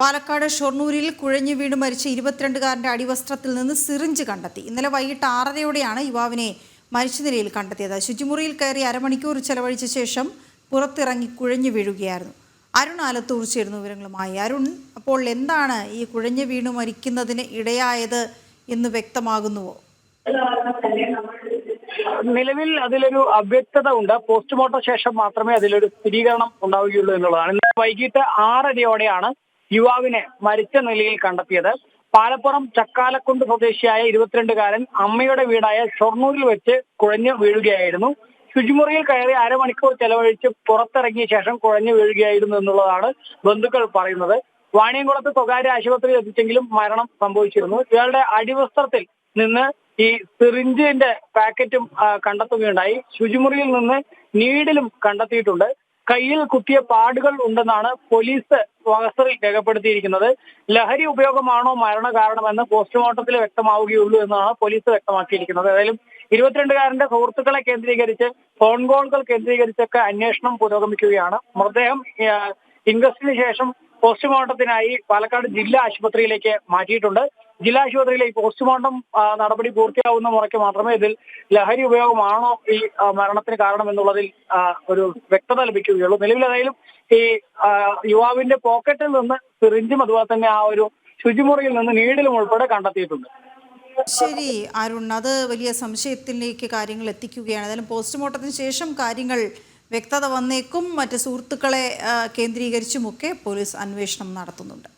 പാലക്കാട് ഷൊർണൂരിൽ കുഴഞ്ഞു വീണ് മരിച്ച ഇരുപത്തിരണ്ടുകാരന്റെ അടിവസ്ത്രത്തിൽ നിന്ന് സിറിഞ്ച് കണ്ടെത്തി. ഇന്നലെ വൈകിട്ട് ആറരയോടെയാണ് യുവാവിനെ മരിച്ച നിലയിൽ കണ്ടെത്തിയത്. ശുചിമുറിയിൽ കയറി അരമണിക്കൂർ ചെലവഴിച്ച ശേഷം പുറത്തിറങ്ങി കുഴഞ്ഞു വീഴുകയായിരുന്നു. അരുൺ ആലത്തൂർ ചേരുന്ന വിവരങ്ങളുമായി. അരുൺ അപ്പോൾ എന്താണ് ഈ കുഴഞ്ഞു വീണു മരിക്കുന്നതിന് ഇടയായത് എന്ന് വ്യക്തമാകുന്നുവോ? നിലവിൽ അതിലൊരു അവ്യക്തത ഉണ്ട്. പോസ്റ്റ്മോർട്ടം ശേഷം മാത്രമേ അതിലൊരു സ്ഥിരീകരണം ഉണ്ടാവുകയുള്ളൂ എന്നുള്ളതാണ്. വൈകിട്ട് ആറരയോടെയാണ് യുവാവിനെ മരിച്ച നിലയിൽ കണ്ടെത്തിയത് പാലപ്പുറം ചക്കാലക്കുണ്ട് സ്വദേശിയായ ഇരുപത്തിരണ്ടുകാരൻ അമ്മയുടെ വീടായ ഷൊർണൂരിൽ വെച്ച് കുഴഞ്ഞു വീഴുകയായിരുന്നു. ശുചിമുറിയിൽ കയറി അരമണിക്കൂർ ചെലവഴിച്ച് പുറത്തിറങ്ങിയ ശേഷം കുഴഞ്ഞു വീഴുകയായിരുന്നു എന്നുള്ളതാണ് ബന്ധുക്കൾ പറയുന്നത്. വാണിയംകുളത്ത് സ്വകാര്യ ആശുപത്രിയിൽ എത്തിച്ചെങ്കിലും മരണം സംഭവിച്ചിരുന്നു. ഇയാളുടെ അടിവസ്ത്രത്തിൽ നിന്ന് ഈ സിറിഞ്ചിന്റെ പാക്കറ്റും കണ്ടെത്തുകയുണ്ടായി. ശുചിമുറിയിൽ നിന്ന് നീഡിലും കണ്ടെത്തിയിട്ടുണ്ട്. കയ്യിൽ കുത്തിയ പാടുകൾ ഉണ്ടെന്നാണ് പോലീസ് വകസറിൽ രേഖപ്പെടുത്തിയിരിക്കുന്നത്. ലഹരി ഉപയോഗമാണോ മരണ കാരണമെന്ന് പോസ്റ്റ്മോർട്ടത്തിൽ വ്യക്തമാവുകയുള്ളൂ എന്നാണ് പോലീസ് വ്യക്തമാക്കിയിരിക്കുന്നത്. ഏതായാലും ഇരുപത്തിരണ്ടുകാരന്റെ സുഹൃത്തുക്കളെ കേന്ദ്രീകരിച്ച് ഫോൺ കോളുകൾ കേന്ദ്രീകരിച്ചൊക്കെ അന്വേഷണം പുരോഗമിക്കുകയാണ്. മൃതദേഹം ഇൻവെസ്റ്റിന് ശേഷം പോസ്റ്റ്മോർട്ടത്തിനായി പാലക്കാട് ജില്ലാ ആശുപത്രിയിലേക്ക് മാറ്റിയിട്ടുണ്ട്. ജില്ലാ ആശുപത്രിയിലെ ഈ പോസ്റ്റ്മോർട്ടം നടപടി പൂർത്തിയാവുന്ന മുറയ്ക്ക് മാത്രമേ ഇതിൽ ലഹരി ഉപയോഗമാണോ ഈ മരണത്തിന് കാരണം എന്നുള്ളതിൽ ഒരു വ്യക്തത ലഭിക്കുകയുള്ളൂ. നിലവിലേതായാലും ഈ യുവാവിന്റെ പോക്കറ്റിൽ നിന്ന് സിറിഞ്ചും അതുപോലെ തന്നെ ആ ഒരു ശുചിമുറിയിൽ നിന്ന് നീഡിലും ഉൾപ്പെടെ കണ്ടെത്തിയിട്ടുണ്ട്. ശരി അരുൺ. അത് വലിയ സംശയത്തിലേക്ക് കാര്യങ്ങൾ എത്തിക്കുകയാണ്. ഏതായാലും പോസ്റ്റ്മോർട്ടത്തിന് ശേഷം കാര്യങ്ങൾ വ്യക്തത വന്നേക്കും. മറ്റ് സുഹൃത്തുക്കളെ കേന്ദ്രീകരിച്ചുമൊക്കെ പോലീസ് അന്വേഷണം നടത്തുന്നുണ്ട്.